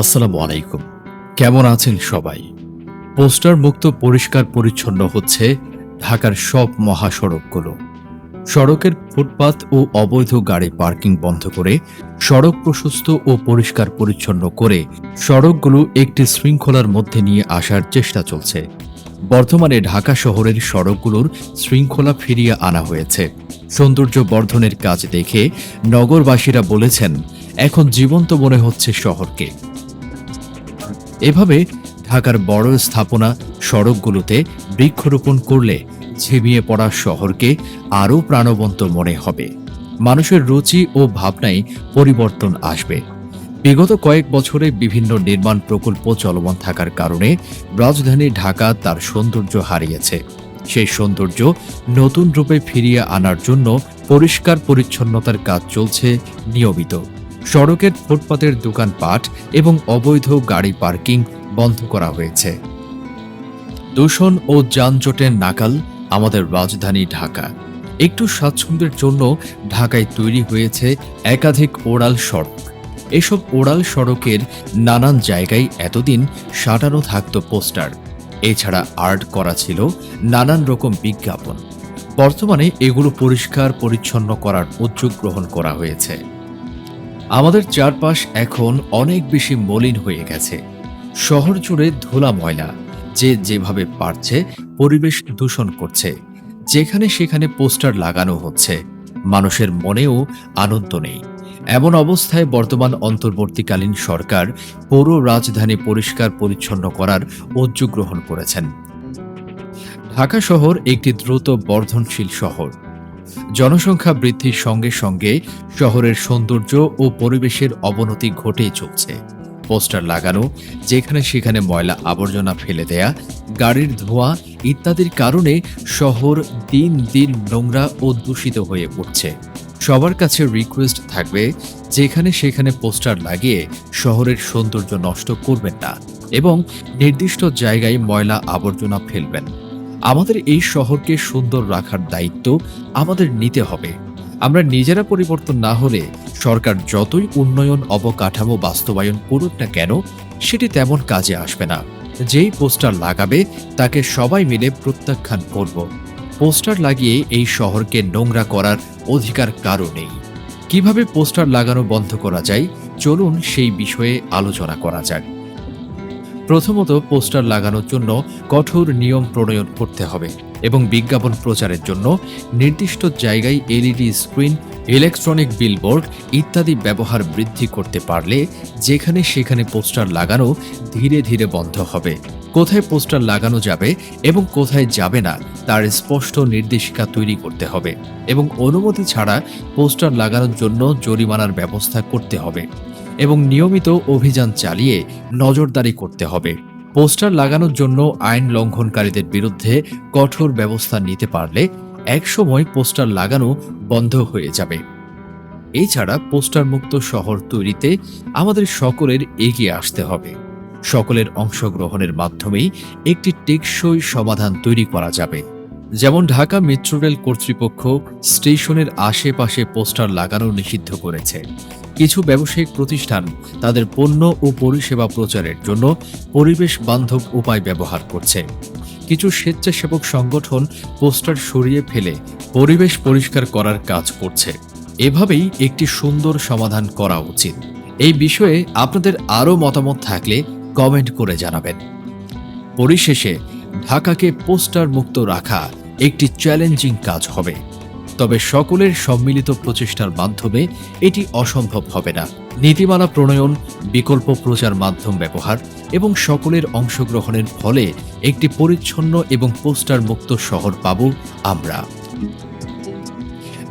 আসসালামু আলাইকুম। কেমন আছেন সবাই? পোস্টার মুক্ত পরিষ্কার পরিচ্ছন্ন হচ্ছে ঢাকার সব মহাসড়কগুলো। সড়কের ফুটপাত ও অবৈধ গাড়ি পার্কিং বন্ধ করে সড়ক প্রশস্ত ও পরিষ্কার পরিচ্ছন্ন করে সড়কগুলো একটি শৃঙ্খলার মধ্যে নিয়ে আসার চেষ্টা চলছে। বর্তমানে ঢাকা শহরের সড়কগুলোর শৃঙ্খলা ফিরিয়ে আনা হয়েছে। সৌন্দর্য বর্ধনের কাজ দেখে নগরবাসীরা বলেছেন, এখন জীবন্ত মনে হচ্ছে শহরকে। এভাবে ঢাকার বড় স্থাপনা সড়কগুলোতে বৃক্ষরোপণ করলে ঝিমিয়ে পড়া শহরকে আরও প্রাণবন্ত মনে হবে। মানুষের রুচি ও ভাবনায় পরিবর্তন আসবে। বিগত কয়েক বছরে বিভিন্ন নির্মাণ প্রকল্প চলমান থাকার কারণে রাজধানী ঢাকা তার সৌন্দর্য হারিয়েছে। সেই সৌন্দর্য নতুন রূপে ফিরিয়ে আনার জন্য পরিষ্কার পরিচ্ছন্নতার কাজ চলছে নিয়মিত। সড়কের ফুটপাতের দোকানপাট এবং অবৈধ গাড়ি পার্কিং বন্ধ করা হয়েছে। দূষণ ও যানজটের নাকাল আমাদের রাজধানী ঢাকা। একটু স্বাচ্ছন্দ্যের জন্য ঢাকায় তৈরি হয়েছে একাধিক ওড়াল সড়ক। এসব ওড়াল সড়কের নানান জায়গায় এতদিন সাঁটানো থাকত পোস্টার। এছাড়া আর্ট করা ছিল নানান রকম বিজ্ঞাপন। বর্তমানে এগুলো পরিষ্কার পরিচ্ছন্ন করার উদ্যোগ গ্রহণ করা হয়েছে। আমাদের চারপাশ এখন অনেক বেশি মলিন হয়ে গেছে। শহর জুড়ে ধুলা ময়লা, যে যেভাবে পারছে পরিবেশ দূষণ করছে, যেখানে সেখানে পোস্টার লাগানো হচ্ছে, মানুষের মনেও আনন্দ নেই। এমন অবস্থায় বর্তমান অন্তর্বর্তীকালীন সরকার পৌর রাজধানী পরিষ্কার পরিচ্ছন্ন করার উদ্যোগ গ্রহণ করেছেন। ঢাকা শহর একটি দ্রুত বর্ধনশীল শহর। জনসংখ্যা বৃদ্ধির সঙ্গে সঙ্গে শহরের সৌন্দর্য ও পরিবেশের অবনতি ঘটেই চলছে। পোস্টার লাগানো, যেখানে সেখানে ময়লা আবর্জনা ফেলে দেয়া, গাড়ির ধোঁয়া ইত্যাদির কারণে শহর দিন দিন নোংরা ও দূষিত হয়ে উঠছে। সবার কাছে রিকোয়েস্ট থাকবে, যেখানে সেখানে পোস্টার লাগিয়ে শহরের সৌন্দর্য নষ্ট করবেন না এবং নির্দিষ্ট জায়গায় ময়লা আবর্জনা ফেলবেন। আমাদের এই শহরকে সুন্দর রাখার দায়িত্ব আমাদের নিতে হবে। আমরা নিজেরা পরিবর্তন না হলে সরকার যতই উন্নয়ন, অবকাঠামো বাস্তবায়ন করুক না কেন, সেটি তেমন কাজে আসবে না। যেই পোস্টার লাগাবে, তাকে সবাই মিলে প্রত্যাখ্যান করব। পোস্টার লাগিয়ে এই শহরকে নোংরা করার অধিকার কারও নেই। কীভাবে পোস্টার লাগানো বন্ধ করা যায়? চলুন সেই বিষয়ে আলোচনা করা যাক। প্রথমত পোস্টার লাগানোর জন্য কঠোর নিয়ম প্রণয়ন করতে হবে এবং বিজ্ঞাপন প্রচারের জন্য নির্দিষ্ট জায়গায় এলইডি স্ক্রিন, ইলেকট্রনিক বিলবোর্ড ইত্যাদি ব্যবহার বৃদ্ধি করতে পারলে যেখানে সেখানে পোস্টার লাগানো ধীরে ধীরে বন্ধ হবে। কোথায় পোস্টার লাগানো যাবে এবং কোথায় যাবে না তার স্পষ্ট নির্দেশিকা তৈরি করতে হবে এবং অনুমতি ছাড়া পোস্টার লাগানোর জন্য জরিমানার ব্যবস্থা করতে হবে। এবং নিয়মিত অভিযান চালিয়ে নজরদারি করতে হবে। পোস্টার লাগানোর জন্য আইন লঙ্ঘনকারীদের বিরুদ্ধে কঠোর ব্যবস্থা নিতে পারলে একসময় পোস্টার লাগানো বন্ধ হয়ে যাবে। এছাড়া পোস্টার মুক্ত শহর তৈরিতে আমাদের সকলের এগিয়ে আসতে হবে। সকলের অংশগ্রহণের মাধ্যমেই একটি টেকসই সমাধান তৈরি করা যাবে। যেমন ঢাকা মেট্রো রেল কর্তৃপক্ষ স্টেশনের আশেপাশে পোস্টার লাগানো নিষিদ্ধ করেছে। কিছু ব্যবসায়িক প্রতিষ্ঠান তাদের পণ্য ও পরিষেবা প্রচারের জন্য পরিবেশ বান্ধব উপায় ব্যবহার করছে। কিছু স্বেচ্ছাসেবক সংগঠন পোস্টার সরিয়ে ফেলে পরিবেশ পরিষ্কার করার কাজ করছে। এভাবেই একটি সুন্দর সমাধান করা উচিত। এই বিষয়ে আপনাদের আরও মতামত থাকলে কমেন্ট করে জানাবেন। পরিশেষে ঢাকাকে পোস্টার মুক্ত রাখা একটি চ্যালেঞ্জিং কাজ হবে। তবে সকলের সম্মিলিত প্রচেষ্টার মাধ্যমে এটি অসম্ভব হবে না। নীতিমালা প্রণয়ন, বিকল্প প্রচার মাধ্যম ব্যবহার এবং সকলের অংশগ্রহণের ফলে একটি পরিচ্ছন্ন এবং পোস্টার মুক্ত শহর পাব আমরা।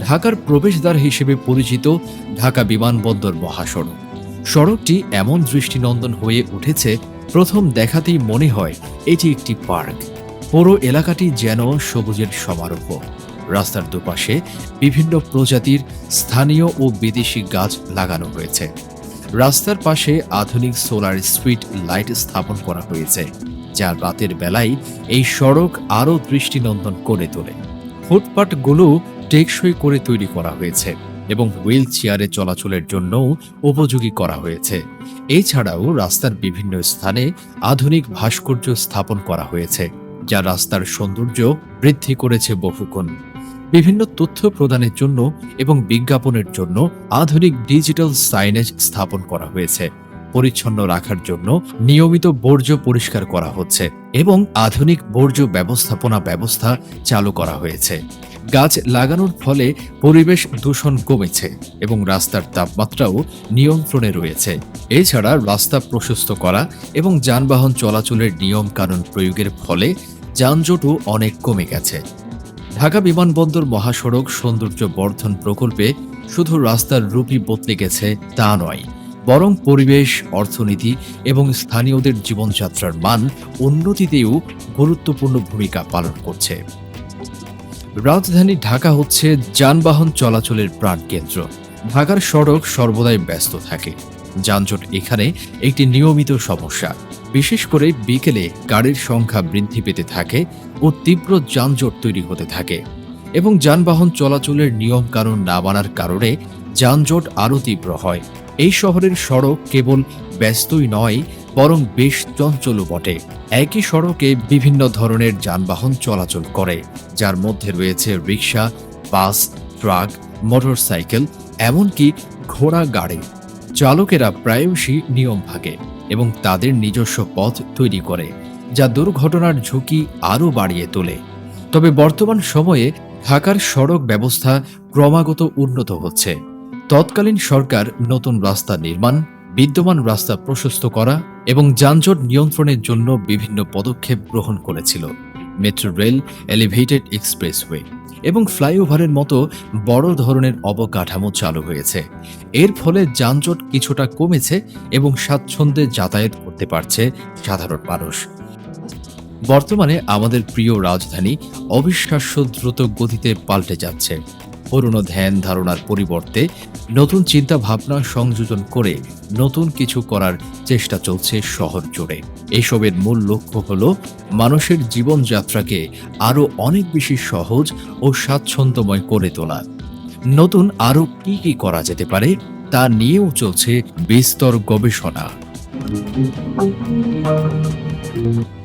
ঢাকার প্রবেশদ্বার হিসেবে পরিচিত ঢাকা বিমানবন্দর মহাসড়ক। সড়কটি এমন দৃষ্টিনন্দন হয়ে উঠেছে, প্রথম দেখাতেই মনে হয় এটি একটি পার্ক। পুরো এলাকাটি যেন সবুজের সমারোহ। রাস্তার দুপাশে বিভিন্ন প্রজাতির স্থানীয় ও বিদেশি গাছ লাগানো হয়েছে। রাস্তার পাশে আধুনিক সোলার স্ট্রিট লাইট স্থাপন করা হয়েছে, যা রাতের বেলায় এই সড়ক আরও দৃষ্টিনন্দন করে তোলে। ফুটপাটগুলো টেকসই করে তৈরি করা হয়েছে এবং হুইল চেয়ারে চলাচলের জন্যও উপযোগী করা হয়েছে। এছাড়াও রাস্তার বিভিন্ন স্থানে আধুনিক ভাস্কর্য স্থাপন করা হয়েছে, যা রাস্তার সৌন্দর্য বৃদ্ধি করেছে বহুগুণ। বিভিন্ন তথ্য প্রদানের জন্য এবং বিজ্ঞাপনের জন্য আধুনিক ডিজিটাল সাইনেজ স্থাপন করা হয়েছে। পরিচ্ছন্ন রাখার জন্য নিয়মিত বর্জ্য পরিষ্কার করা হচ্ছে এবং আধুনিক বর্জ্য ব্যবস্থাপনা ব্যবস্থা চালু করা হয়েছে। গাছ লাগানোর ফলে পরিবেশ দূষণ কমেছে এবং রাস্তার তাপমাত্রাও নিয়ন্ত্রণে রয়েছে। এছাড়া রাস্তা প্রশস্ত করা এবং যানবাহন চলাচলের নিয়ম কানুন প্রয়োগের ফলে যানজটও অনেক কমে গেছে। ঢাকা বিমানবন্দর মহাসড়ক সৌন্দর্য বর্ধন প্রকল্পে শুধু রাস্তার রূপই বদলে গেছে তা নয়, বরং পরিবেশ, অর্থনীতি এবং স্থানীয়দের জীবনযাত্রার মান উন্নতিতেও গুরুত্বপূর্ণ ভূমিকা পালন করছে। রাজধানী ঢাকা হচ্ছে যানবাহন চলাচলের প্রাণকেন্দ্র ঢাকার সড়ক সর্বদাই ব্যস্ত থাকে। যানজট এখানে একটি নিয়মিত সমস্যা। বিশেষ করে বিকেলে গাড়ির সংখ্যা বৃদ্ধি পেতে থাকে ও তীব্র যানজট তৈরি হতে থাকে এবং যানবাহন চলাচলের নিয়ম কানুন না মানার কারণে যানজট আরও তীব্র হয়। এই শহরের সড়ক কেবল ব্যস্তই নয়, বরং বেশ চঞ্চলও বটে। একই সড়কে বিভিন্ন ধরনের যানবাহন চলাচল করে, যার মধ্যে রয়েছে রিক্সা, বাস, ট্রাক, মোটরসাইকেল, এমনকি ঘোড়া গাড়ি। চালকেরা প্রায়শই নিয়ম ভাগে এবং তাদের নিজস্ব পথ তৈরি করে, যা দুর্ঘটনার ঝুঁকি আরও বাড়িয়ে তোলে। তবে বর্তমান সময়ে ঢাকার সড়ক ব্যবস্থা ক্রমাগত উন্নত হচ্ছে। তৎকালীন সরকার নতুন রাস্তা নির্মাণ, বিদ্যমান রাস্তা প্রশস্ত করা এবং যানজট নিয়ন্ত্রণের জন্য বিভিন্ন পদক্ষেপ গ্রহণ করেছিল। মেট্রো রেল, এলিভেটেড এক্সপ্রেসওয়ে এবং ফ্লাইওভারের মতো বড় ধরনের অবকাঠামো চালু হয়েছে। এর ফলে যানজট কিছুটা কমেছে এবং স্বাচ্ছন্দ্যে যাতায়াত করতে পারছে সাধারণ মানুষ। বর্তমানে আমাদের প্রিয় রাজধানী অবিশ্বাস্য দ্রুত গতিতে পাল্টে যাচ্ছে। পুরনো ধ্যান ধারণার পরিবর্তে নতুন চিন্তা ভাবনা সংযোজন করে নতুন কিছু করার চেষ্টা চলছে শহর জুড়ে। এসবের মূল লক্ষ্য হল মানুষের জীবনযাত্রাকে আরও অনেক বেশি সহজ ও স্বাচ্ছন্দ্যময় করে তোলা। নতুন আরও কি কি করা যেতে পারে তা নিয়েও চলছে বিস্তর গবেষণা।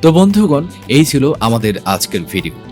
তো বন্ধুগণ, এই ছিল আমাদের আজকের ভিডিও।